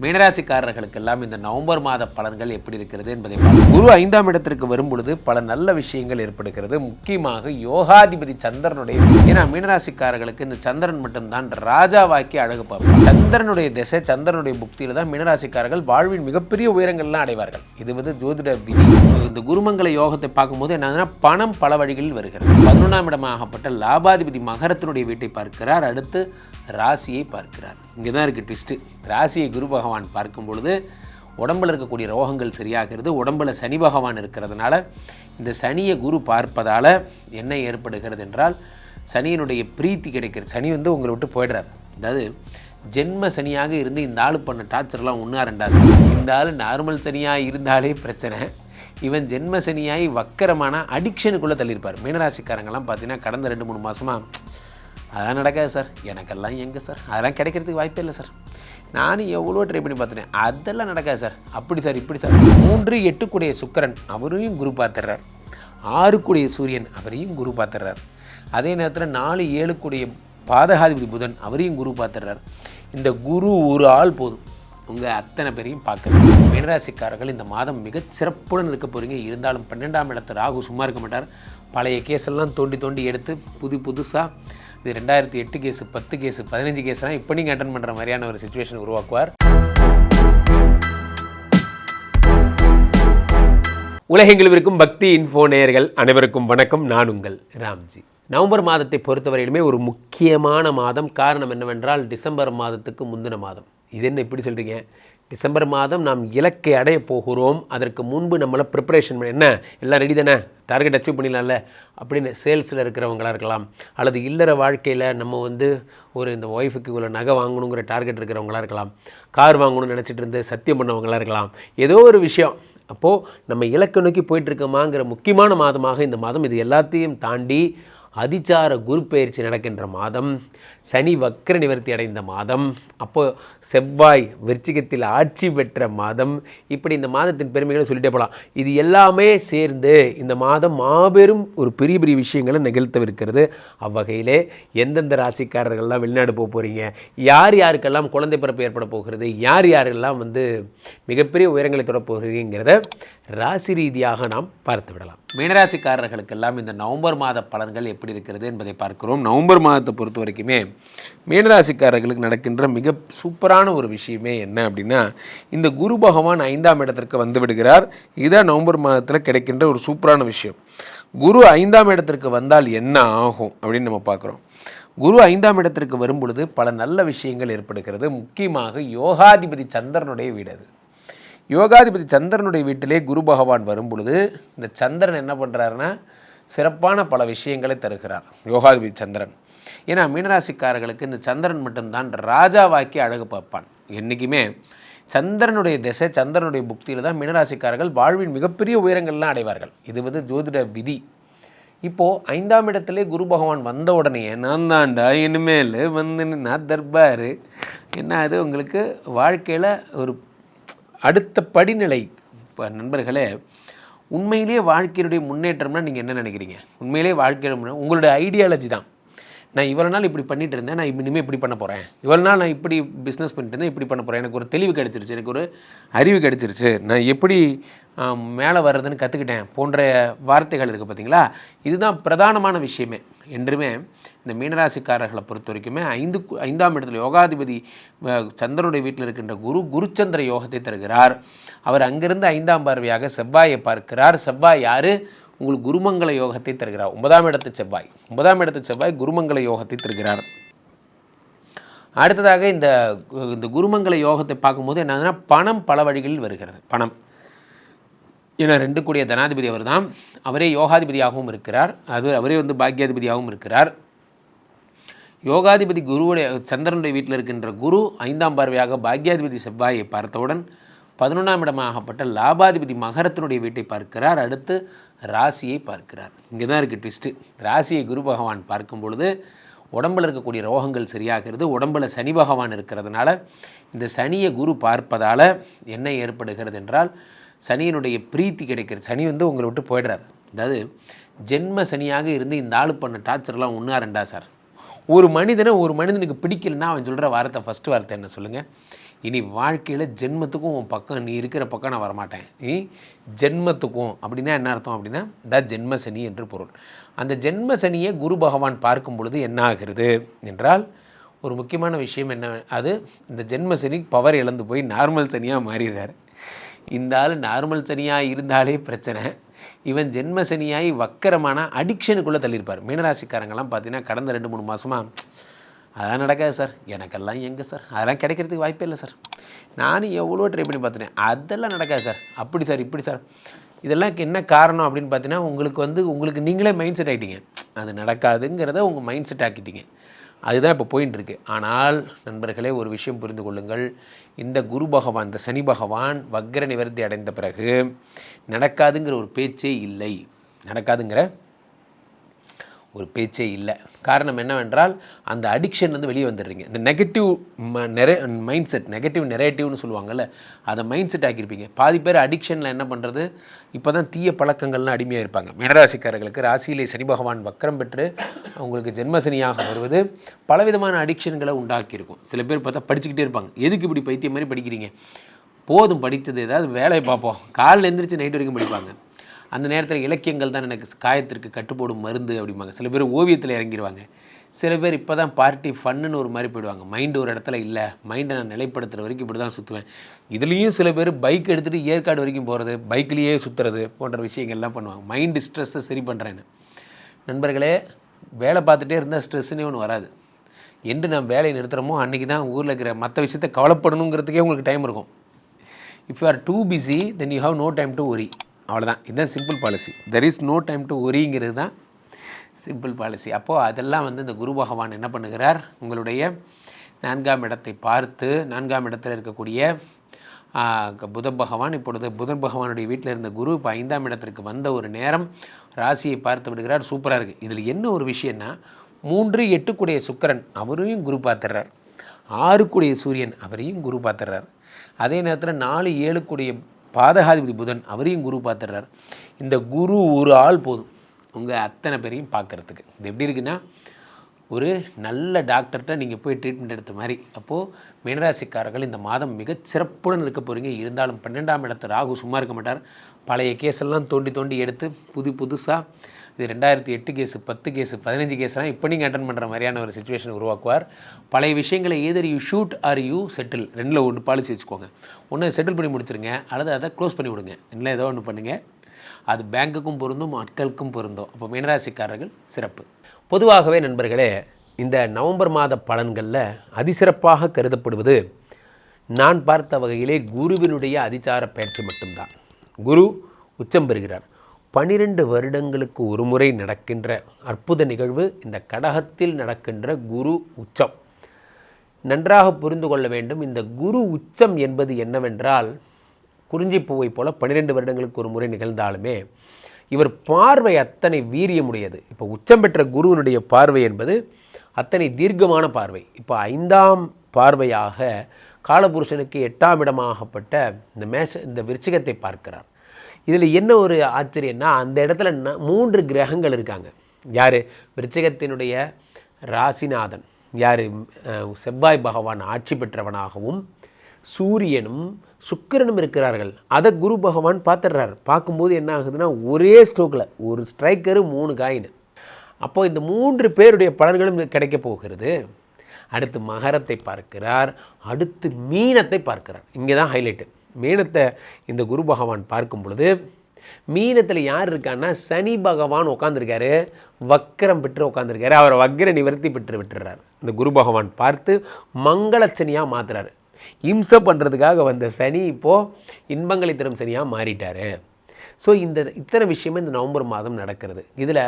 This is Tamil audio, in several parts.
மீனராசிக்காரர்களுக்கெல்லாம் இந்த நவம்பர் மாத பலன்கள் எப்படி இருக்கிறது என்பதை குரு ஐந்தாம் இடத்திற்கு வரும் பொழுது பல நல்ல விஷயங்கள் ஏற்படுகிறது. முக்கியமாக யோகாதிபதி சந்திரனுடைய ஏன்னா மீனராசிக்காரர்களுக்கு இந்த சந்திரன் மட்டும்தான் ராஜாவாக்கி அழகு பார்ப்பார். சந்திரனுடைய திசை சந்திரனுடைய புக்தியில தான் மீனராசிக்காரர்கள் வாழ்வின் மிகப்பெரிய உயரங்கள்லாம் அடைவார்கள். இது வந்து ஜோதிட விதி. இந்த குருமங்கல யோகத்தை பார்க்கும்போது என்னதுன்னா பணம் பல வழிகளில் வருகிறது. பதினொன்றாம் இடமாகப்பட்ட லாபாதிபதி மகரத்தினுடைய வீட்டை பார்க்கிறார். அடுத்து ராசியை பார்க்கிறார். இங்கே தான் இருக்குது ட்விஸ்ட்டு ராசியை குரு பகவான் பார்க்கும் பொழுது உடம்புல இருக்கக்கூடிய ரோகங்கள் சரியாகிறது உடம்புல சனி பகவான் இருக்கிறதுனால இந்த சனியை குரு பார்ப்பதால் என்ன ஏற்படுகிறது என்றால் சனியினுடைய பிரீத்தி கிடைக்கிறது. சனி வந்து உங்களை விட்டு போயிடுறார். அதாவது ஜென்ம சனியாக இருந்து இந்த ஆள் பண்ண டார்ச்சர்லாம் ஒன்றா ரெண்டா இந்த ஆள் நார்மல் சனியாக இருந்தாலே பிரச்சனை. இவன் ஜென்ம சனியாகி வக்கரமான அடிக்ஷனுக்குள்ளே தள்ளியிருப்பார். மீனராசிக்காரங்கெல்லாம் பார்த்தீங்கன்னா கடந்த ரெண்டு மூணு மாதமாக அதெல்லாம் நடக்காது சார். எனக்கெல்லாம் எங்கே சார்? அதெல்லாம் கிடைக்கிறதுக்கு வாய்ப்பே இல்லை சார். நானும் எவ்வளோ ட்ரை பண்ணி பார்த்துட்டேன். அதெல்லாம் நடக்காது சார். அப்படி சார் இப்படி சார். மூன்று எட்டுக்குடைய சுக்கரன் அவரையும் குரு பார்த்துடுறார். ஆறுக்குடைய சூரியன் அவரையும் குரு பார்த்துடுறார். அதே நேரத்தில் நாலு ஏழுக்குடைய பாதகாதிபதி புதன் அவரையும் குரு பார்த்துடுறார். இந்த குரு ஒரு ஆள் போதும். உங்கள் அத்தனை பேரையும் பார்க்குறது மீனராசிக்காரர்கள் இந்த மாதம் மிகச் சிறப்புடன் இருக்க போகிறீங்க இருந்தாலும் பன்னெண்டாம் இடத்து ராகு சும்மா இருக்க மாட்டார். பழைய கேஸெல்லாம் தோண்டி தோண்டி எடுத்து புது புதுசாக இது ரெண்டாயிரத்தி எட்டு கேஸு பத்து கேஸு பதினஞ்சு கேஸ்லாம் இப்போ நீங்கள் அட்டன் பண்ணுற மாதிரியான ஒரு சுச்சுவேஷன் உருவாக்குவார். உலகெங்கிலும் இருக்கும் பக்தி இன்ஃபோ நேயர்கள் அனைவருக்கும் வணக்கம். நான் உங்கள் ராம்ஜி. நவம்பர் மாதத்தை பொறுத்தவரையிலுமே ஒரு முக்கியமான மாதம். காரணம் என்னவென்றால் டிசம்பர் மாதத்துக்கு முந்தின மாதம். இது என்ன இப்படி சொல்கிறீங்க டிசம்பர் மாதம் நாம் இலக்கை அடைய போகிறோம். அதற்கு முன்பு நம்மளை ப்ரிப்பரேஷன் பண்ணி என்ன? எல்லாம் ரெடி தானே? டார்கெட் அச்சீவ் பண்ணிடலாம்ல? அப்படின்னு சேல்ஸில் இருக்கிறவங்களா இருக்கலாம். அல்லது இல்லற வாழ்க்கையில் நம்ம வந்து ஒரு இந்த ஒய்ஃபுக்கு இவ்வளோ நகை வாங்கணுங்கிற டார்கெட் இருக்கிறவங்களா இருக்கலாம். கார் வாங்கணும்னு நினச்சிட்டு இருந்து சத்தியம் பண்ணவங்களா இருக்கலாம். ஏதோ ஒரு விஷயம். அப்போது நம்ம இலக்கை நோக்கி போயிட்டுருக்கோமாங்கிற முக்கியமான மாதமாக இந்த மாதம் இது எல்லாத்தையும் தாண்டி அதிச்சார குரு பயிற்சி நடக்கின்ற மாதம் சனி வக்கர நிவர்த்தி அடைந்த மாதம் அப்போ செவ்வாய் விருச்சிகத்தில் ஆட்சி பெற்ற மாதம். இப்படி இந்த மாதத்தின் பெருமைகளை சொல்லிட்டே போகலாம் இது எல்லாமே சேர்ந்து இந்த மாதம் மாபெரும் ஒரு பெரிய பெரிய விஷயங்களை நிகழ்த்தவிருக்கிறது. அவ்வகையிலே எந்தெந்த ராசிக்காரர்கள்லாம் வெளிநாடு போக போகிறீங்க யார் யாருக்கெல்லாம் குழந்தை பிறப்பு ஏற்பட போகிறது? யார் யாரெல்லாம் வந்து மிகப்பெரிய உயரங்களை தொடப்போகிறீங்கிறத ராசி ரீதியாக நாம் பார்த்து விடலாம். மீனராசிக்காரர்களுக்கெல்லாம் இந்த நவம்பர் மாத பலன்கள் எப்படி இருக்கிறது என்பதை பார்க்கிறோம். நவம்பர் மாதத்தை பொறுத்த வரைக்குமே மீனராசிக்காரர்களுக்கு நடக்கின்ற மிக சூப்பரான ஒரு விஷயமே என்ன அப்படின்னா இந்த குரு பகவான் ஐந்தாம் இடத்திற்கு வந்து விடுகிறார். இதான் நவம்பர் மாதத்தில் கிடைக்கின்ற ஒரு சூப்பரான விஷயம். குரு ஐந்தாம் இடத்திற்கு வந்தால் என்ன ஆகும் அப்படின்னு நம்ம பார்க்குறோம். குரு ஐந்தாம் இடத்திற்கு வரும் பொழுது பல நல்ல விஷயங்கள் ஏற்படுகிறது. முக்கியமாக யோகாதிபதி சந்திரனுடைய வீடு அது. யோகாதிபதி சந்திரனுடைய வீட்டிலே குரு பகவான் வரும் பொழுது இந்த சந்திரன் என்ன பண்ணுறாருன்னா சிறப்பான பல விஷயங்களை தருகிறார் யோகாதிபதி சந்திரன். ஏன்னா மீனராசிக்காரர்களுக்கு இந்த சந்திரன் மட்டும்தான் ராஜாவாக்கி அழகு பார்ப்பான். என்றைக்குமே சந்திரனுடைய திசை சந்திரனுடைய புக்தியில் தான் மீனராசிக்காரர்கள் வாழ்வின் மிகப்பெரிய உயரங்கள்லாம் அடைவார்கள். இது வந்து ஜோதிட விதி. இப்போது ஐந்தாம் இடத்திலே குரு பகவான் வந்த உடனே நான் தாண்டா இனிமேல் வந்து நான் தர்பார். என்ன அது உங்களுக்கு வாழ்க்கையில் ஒரு அடுத்த படிநிலை. இப்போ நண்பர்களே உண்மையிலேயே வாழ்க்கையினுடைய முன்னேற்றம்னா நீங்கள் என்ன நினைக்கிறீங்க? உண்மையிலேயே வாழ்க்கையில் உங்களுடைய ஐடியாலஜி தான். நான் இவ்வளோ நாள் இப்படி பண்ணிட்டு இருந்தேன் நான் இனிமேல் இப்படி பண்ண போகிறேன் இவ்வளோ நாள் நான் இப்படி பிஸ்னஸ் பண்ணிட்டு இருந்தேன் இப்படி பண்ண போகிறேன் எனக்கு ஒரு தெளிவு கிடைச்சிருச்சு எனக்கு ஒரு அறிவு கிடச்சிருச்சு. நான் எப்படி மேலே வர்றதுன்னு கற்றுக்கிட்டேன் போன்ற வார்த்தைகள் இருக்குது பார்த்தீங்களா இதுதான் பிரதானமான விஷயமே. என்றுமே இந்த மீனராசிக்காரர்களை பொறுத்த வரைக்குமே ஐந்து ஐந்தாம் இடத்துல யோகாதிபதி சந்திரனுடைய வீட்டில் இருக்கின்ற குரு குருச்சந்திர யோகத்தை தருகிறார். அவர் அங்கிருந்து ஐந்தாம் பார்வையாக செவ்வாயை பார்க்கிறார். செவ்வாய் யாரு? உங்களுக்கு குருமங்கல யோகத்தை தருகிறார். ஒன்பதாம் இடத்து செவ்வாய். ஒன்பதாம் இடத்து செவ்வாய் குருமங்கல யோகத்தை தருகிறார். அடுத்ததாக இந்த இந்த குருமங்கல யோகத்தை பார்க்கும்போது என்னதுன்னா பணம் பல வழிகளில் வருகிறது. பணம். ஏன்னா ரெண்டு கூடிய தனாதிபதி அவர் தான் அவரே யோகாதிபதியாகவும் இருக்கிறார். அது அவரே வந்து பாக்கியாதிபதியாகவும் இருக்கிறார். யோகாதிபதி குருவுடைய சந்திரனுடைய வீட்டில் இருக்கின்ற குரு ஐந்தாம் பார்வையாக பாக்யாதிபதி செவ்வாயை பார்த்தவுடன் பதினொன்றாம் இடமாகப்பட்ட லாபாதிபதி மகரத்தினுடைய வீட்டை பார்க்கிறார். அடுத்து ராசியை பார்க்கிறார். இங்கே தான் இருக்குது ட்விஸ்ட்டு ராசியை குரு பகவான் பார்க்கும் பொழுது உடம்புல இருக்கக்கூடிய ரோகங்கள் சரியாகிறது. உடம்புல சனி பகவான் இருக்கிறதுனால இந்த சனியை குரு பார்ப்பதால் என்ன ஏற்படுகிறது என்றால் சனியினுடைய பிரீத்தி கிடைக்கிறது சனி வந்து உங்களை விட்டு போயிடுறாரு. அதாவது ஜென்ம சனியாக இருந்து இந்த ஆள் பண்ண டார்ச்சர்லாம் ஒன்றா ரெண்டா சார்? ஒரு மனிதனை ஒரு மனிதனுக்கு பிடிக்கலன்னா அவன் சொல்கிற வார்த்தை ஃபஸ்ட்டு வார்த்தை என்ன சொல்லுங்கள் இனி வாழ்க்கையில் ஜென்மத்துக்கும் உன் பக்கம் நீ இருக்கிற பக்கம் நான் வரமாட்டேன். நீ ஜென்மத்துக்கும் அப்படின்னா என்ன அர்த்தம் அப்படின்னா த ஜென்ம சனி என்று பொருள். அந்த ஜென்ம சனியை குரு பகவான் பார்க்கும் பொழுது என்ன ஆகிறது என்றால் ஒரு முக்கியமான விஷயம் என்ன அது இந்த ஜென்ம சனி பவர் இழந்து போய் நார்மல் சனியாக மாறிடுறாரு. இந்த ஆள் நார்மல் சனியாக இருந்தாலே பிரச்சனை. இவன் ஜென்ம சனியாகி வக்கரமான அடிக்ஷனுக்குள்ளே தள்ளியிருப்பார். மீனராசிக்காரங்கெல்லாம் பார்த்தீங்கன்னா கடந்த ரெண்டு மூணு மாதமாக அதெல்லாம் நடக்காது சார். எனக்கெல்லாம் எங்கே சார்? அதெல்லாம் கிடைக்கிறதுக்கு வாய்ப்பே இல்லை சார். நானும் எவ்வளோ ட்ரை பண்ணி பார்த்துட்டேன். அதெல்லாம் நடக்காது சார். அப்படி சார் இப்படி சார். இதெல்லாம் என்ன காரணம்? அப்படின்னு பார்த்தீங்கன்னா உங்களுக்கு வந்து உங்களுக்கு நீங்களே மைண்ட் செட் ஆகிட்டீங்க அது நடக்காதுங்கிறத உங்கள் மைண்ட் செட் ஆக்கிட்டீங்க. அதுதான் இப்போ போயின்னு இருக்கு. ஆனால் நண்பர்களே ஒரு விஷயம் புரிந்து கொள்ளுங்கள். இந்த குரு பகவான் இந்த சனி பகவான் வக்ர நிவர்த்தி அடைந்த பிறகு நடக்காதுங்கிற ஒரு பேச்சே இல்லை. நடக்காதுங்கிற ஒரு பேச்சே இல்லை. காரணம் என்னவென்றால் அந்த அடிக்ஷன் வந்து வெளியே வந்துடுறீங்க. இந்த நெகட்டிவ் நெரே மைண்ட் செட் நெகட்டிவ் நெரேட்டிவ்னு சொல்லுவாங்கல்ல அதை மைண்ட் செட் ஆக்கியிருப்பீங்க. பாதி பேர் அடிக்ஷனில் என்ன பண்ணுறது இப்போ தான் தீய பழக்கங்கள்லாம் அடிமையாக இருப்பாங்க. மினராசிக்காரர்களுக்கு ராசியிலே சனி பகவான் வக்கரம் பெற்று அவங்களுக்கு ஜென்மசனியாக வருவது பலவிதமான அடிக்ஷன்களை உண்டாக்கியிருக்கும். சில பேர் பார்த்தா படிச்சுக்கிட்டே இருப்பாங்க. எதுக்கு இப்படி பைத்தியம் மாதிரி படிக்கிறீங்க? போதும் படித்தது ஏதாவது வேலையை பார்ப்போம். காலையில் எந்திரிச்சு நைட் வரைக்கும் படிப்பாங்க. அந்த நேரத்தில் இலக்கியங்கள் தான் எனக்கு காயத்திற்கு கட்டுப்போடும் மருந்து அப்படிம்பாங்க. சில பேர் ஓவியத்தில் இறங்கிடுவாங்க சில பேர் இப்போ தான் பார்ட்டி ஃபன்னுன்னு ஒரு மாதிரி போயிடுவாங்க. மைண்டு ஒரு இடத்துல இல்லை. மைண்டை நான் நிலைப்படுத்துகிற வரைக்கும் இப்படி தான் சுற்றுவேன் இதுலேயும் சில பேர் பைக் எடுத்துகிட்டு ஏற்காடு வரைக்கும் போகிறது பைக்லேயே சுற்றுறது போன்ற விஷயங்கள்லாம் பண்ணுவாங்க. மைண்டு ஸ்ட்ரெஸ்ஸை சரி பண்ணுறேன்னு நண்பர்களே வேலை பார்த்துட்டே இருந்தால் ஸ்ட்ரெஸ்ஸுன்னே ஒன்று வராது. என்று நான் வேலையை நிறுத்துகிறோமோ அன்றைக்கி தான் ஊரில் இருக்கிற மற்ற விஷயத்தை கவலைப்படணுங்கிறதுக்கே உங்களுக்கு டைம் இருக்கும். If you are too busy then you have no time to worry அவ்வளோதான் இதுதான் simple policy there is no time to ஒரிங்கிறது தான் சிம்பிள் பாலிசி அப்போது அதெல்லாம் வந்து இந்த குரு பகவான் என்ன பண்ணுகிறார்? உங்களுடைய நான்காம் இடத்தை பார்த்து நான்காம் இடத்தில் இருக்கக்கூடிய புதன் புத பகவான் இப்பொழுது புதன் பகவானுடைய வீட்டில் இருந்த குரு இப்போ ஐந்தாம் இடத்திற்கு வந்த ஒரு நேரம் ராசியை பார்த்து விடுகிறார். சூப்பராக இருக்குது இதில் என்ன ஒரு விஷயம்னா மூன்று எட்டுக்குடைய சுக்கரன் அவரையும் குரு பார்த்துடுறார். ஆறுக்குடைய சூரியன் அவரையும் குரு பார்த்துடுறார். அதே நேரத்தில் நாலு ஏழுக்குடைய பாதகாதிபதி புதன் அவரையும் குரு பார்த்துடுறார். இந்த குரு ஒரு ஆள் போதும். உங்கள் அத்தனை பேரையும் பார்க்குறதுக்கு. இது எப்படி இருக்குன்னா ஒரு நல்ல டாக்டர்கிட்ட நீங்கள் போய் ட்ரீட்மெண்ட் எடுத்த மாதிரி. அப்போது மீனராசிக்காரர்கள் இந்த மாதம் மிக சிறப்புடன் இருக்க போகிறீங்க இருந்தாலும் பன்னெண்டாம் இடத்து ராகு சும்மா இருக்க மாட்டார். பழைய கேஸெல்லாம் தோண்டி தோண்டி எடுத்து புது புதுசாக இது ரெண்டாயிரத்தி எட்டு கேஸு பத்து கேஸு பதினஞ்சு கேஸ்லாம் இப்போ நீங்கள் அட்டன் பண்ணுற மாதிரியான ஒரு சுச்சுவேஷன் உருவாக்குவார். பழைய விஷயங்களை either you shoot or you settle ரெண்டில் ஒன்று பாலிசி வச்சுக்கோங்க. ஒன்று செட்டில் பண்ணி முடிச்சிருங்க. அல்லது அதை க்ளோஸ் பண்ணி விடுங்க. இல்லை ஏதோ ஒன்று பண்ணுங்கள் அது பேங்க்குக்கும் பொருந்தும் மக்களுக்கும் பொருந்தும். அப்போ மீனராசிக்காரர்கள் சிறப்பு. பொதுவாகவே நண்பர்களே இந்த நவம்பர் மாத பலன்களில் அதிசிறப்பாக கருதப்படுவது நான் பார்த்த வகையிலே குருவினுடைய அதிச்சார பயிற்சி மட்டும்தான். குரு உச்சம் பெறுகிறார். பனிரெண்டு வருடங்களுக்கு ஒரு முறை நடக்கின்ற அற்புத நிகழ்வு இந்த கடகத்தில் நடக்கின்ற குரு உச்சம். நன்றாக புரிந்து கொள்ள வேண்டும் இந்த குரு உச்சம் என்பது என்னவென்றால் குறிஞ்சிப்பூவை போல பன்னிரெண்டு வருடங்களுக்கு ஒரு முறை நிகழ்ந்தாலுமே இவர் பார்வை அத்தனை வீரியமுடையது. இப்போ உச்சம் பெற்ற குருவினுடைய பார்வை என்பது அத்தனை தீர்க்கமான பார்வை. இப்போ ஐந்தாம் பார்வையாக காலபுருஷனுக்கு எட்டாம் இடமாகப்பட்ட இந்த மேஷ இந்த விருச்சிகத்தை பார்க்கிறார். இதில் என்ன ஒரு ஆச்சரியம்னா அந்த இடத்துல ந- மூன்று கிரகங்கள் இருக்காங்க. யார்? விருச்சிகத்தினுடைய ராசிநாதன். யார்? செவ்வாய் பகவான் ஆட்சி பெற்றவனாகவும் சூரியனும் சுக்கிரனும் இருக்கிறார்கள். அதை குரு பகவான் பார்த்துடுறாரு. பார்க்கும்போது என்ன ஆகுதுன்னா ஒரே ஸ்ட்ரோக்கில் ஒரு ஸ்ட்ரைக்கரு மூணு காயின். அப்போ இந்த மூன்று பேருடைய பலன்களும் கிடைக்க போகிறது. அடுத்து மகரத்தை பார்க்கிறார். அடுத்து மீனத்தை பார்க்கிறார். இங்கே தான் ஹைலைட்டு மீனத்தை இந்த குரு பகவான் பார்க்கும் பொழுது மீனத்தில் யார் இருக்கான்னா சனி பகவான் உட்காந்துருக்காரு வக்கரம் பெற்று உட்காந்துருக்காரு அவரை வக்கர நிவர்த்தி பெற்று விட்டுறார். இந்த குரு பகவான் பார்த்து மங்களச்சனியாக மாத்துறாரு. இம்சை பண்ணுறதுக்காக வந்த சனி இப்போது இன்பங்களை தரும் சனியாக மாறிட்டார். ஸோ இந்த இத்தனை விஷயமே இந்த நவம்பர் மாதம் நடக்கிறது. இதில்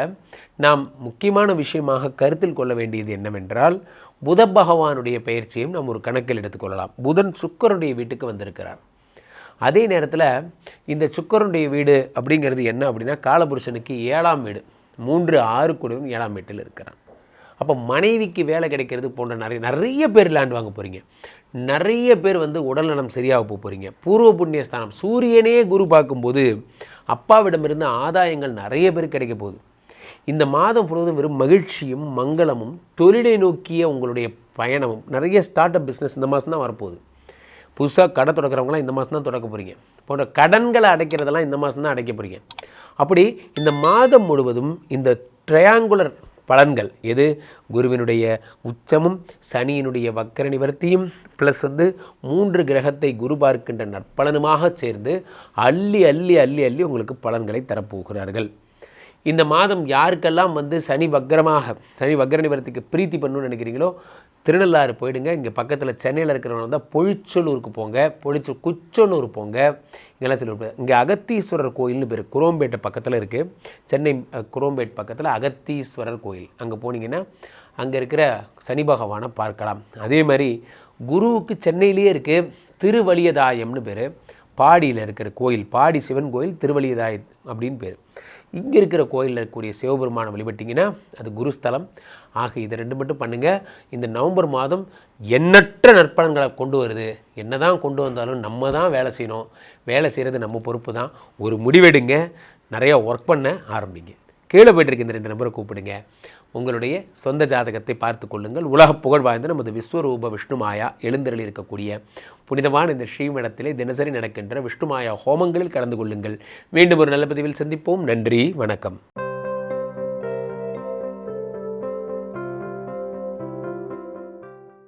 நாம் முக்கியமான விஷயமாக கருத்தில் கொள்ள வேண்டியது என்னவென்றால் புத பகவானுடைய பயிற்சியும் நாம் ஒரு கணக்கில் எடுத்துக்கொள்ளலாம் புதன் சுக்கருடைய வீட்டுக்கு வந்திருக்கிறார். அதே நேரத்தில் இந்த சுக்கரனுடைய வீடு அப்படிங்கிறது என்ன அப்படின்னா காலபுருஷனுக்கு ஏழாம் வீடு. மூன்று ஆறு கூடவும் ஏழாம் வீட்டில் இருக்கிறான். அப்போ மனைவிக்கு வேலை கிடைக்கிறது போன்ற நிறைய நிறைய பேர் லேண்ட் வாங்க போகிறீங்க நிறைய பேர் வந்து உடல்நலம் சரியாக போக போகிறீங்க பூர்வ புண்ணிய ஸ்தானம். சூரியனே குரு பார்க்கும்போது அப்பாவிடமிருந்து ஆதாயங்கள் நிறைய பேர் கிடைக்க போகுது. இந்த மாதம் முழுவதும் வெறும் மகிழ்ச்சியும் மங்களமும் தொழிலை நோக்கிய உங்களுடைய பயணமும் நிறைய ஸ்டார்ட் அப் பிஸ்னஸ் இந்த மாதம் தான் வரப்போகுது. புதுசாக கடை தொடக்கிறவங்களாம் இந்த மாதம் தான் தொடக்க போகிறீங்க போன்ற கடன்களை அடைக்கிறதெல்லாம் இந்த மாதம் தான் அடைக்க போகிறீங்க அப்படி இந்த மாதம் முழுவதும் இந்த ட்ரையாங்குலர் பலன்கள் எது? குருவினுடைய உச்சமும் சனியினுடைய வக்கர நிவர்த்தியும் ப்ளஸ் வந்து மூன்று கிரகத்தை குரு பார்க்கின்ற நற்பலனுமாக சேர்ந்து அள்ளி அள்ளி அள்ளி அள்ளி உங்களுக்கு பலன்களை தரப்போகிறார்கள். இந்த மாதம் யாருக்கெல்லாம் வந்து சனி வக்கரமாக சனி வக்கர நிவர்த்திக்கு பிரீத்தி பண்ணணும்னு நினைக்கிறீங்களோ திருநள்ளாறு போயிடுங்க. இங்கே பக்கத்தில் சென்னையில் இருக்கிறவங்க தான் பொழிச்சலூருக்கு போங்க. பொழிச்சு குச்சனூர் போங்க. இங்கெல்லாம் சொல்லி இங்கே அகத்தீஸ்வரர் கோயில்னு பேர் குரோம்பேட்டை பக்கத்தில் இருக்குது சென்னை குரோம்பேட் பக்கத்தில் அகத்தீஸ்வரர் கோயில். அங்கே போனீங்கன்னா அங்கே இருக்கிற சனி பகவானை பார்க்கலாம். அதே மாதிரி குருவுக்கு சென்னையிலேயே இருக்குது திருவலியதாயம்னு பேர். பாடியில் இருக்கிற கோயில் பாடி சிவன் கோயில் திருவலியதாய அப்படின்னு பேர். இங்கே இருக்கிற கோயிலில் இருக்கக்கூடிய சிவபெருமானை வழிபட்டிங்கன்னா அது குருஸ்தலம். ஆக இதை ரெண்டு மட்டும் பண்ணுங்கள் இந்த நவம்பர் மாதம் எண்ணற்ற நற்பலன்களை கொண்டு வருது. என்ன தான் கொண்டு வந்தாலும் நம்ம தான் வேலை செய்யணும். வேலை செய்கிறது நம்ம பொறுப்பு தான். ஒரு முடிவெடுங்க. நிறையா ஒர்க் பண்ண ஆரம்பிங்க. கீழே போய்ட்டுருக்கு இந்த ரெண்டு நம்பரை கூப்பிடுங்க. உங்களுடைய சொந்த ஜாதகத்தை பார்த்து கொள்ளுங்கள். உலக புகழ் வாய்ந்த நமது விஸ்வரூப விஷ்ணுமாயா எழுந்தருளி இருக்கக்கூடிய புனிதமான இந்த ஸ்ரீமடத்திலே தினசரி நடக்கின்ற விஷ்ணுமாயா ஹோமங்களில் கலந்து கொள்ளுங்கள். மீண்டும் ஒரு நல்ல பதிவில் சந்திப்போம். நன்றி வணக்கம்.